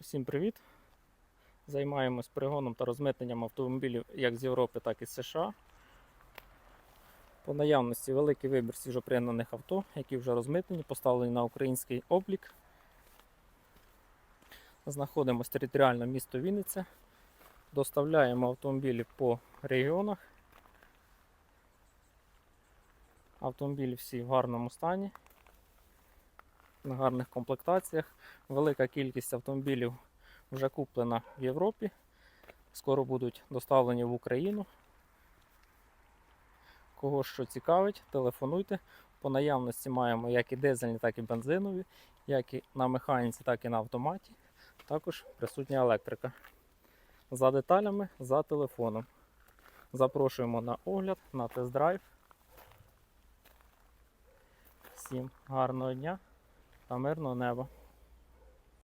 Всім привіт! Займаємось пригоном та розмитненням автомобілів як з Європи, так і з США. По наявності великий вибір свіжопригнаних авто, які вже розмитнені, поставлені на український облік. Знаходимося територіально місто Вінниця. Доставляємо автомобілі по регіонах. Автомобілі всі в гарному стані, на гарних комплектаціях. Велика кількість автомобілів вже куплена в Європі. Скоро будуть доставлені в Україну. Кого що цікавить, телефонуйте. По наявності маємо як і дизельні, так і бензинові, як і на механіці, так і на автоматі. Також присутня електрика. За деталями, за телефоном. Запрошуємо на огляд, на тест-драйв. Всім гарного дня та мирного неба.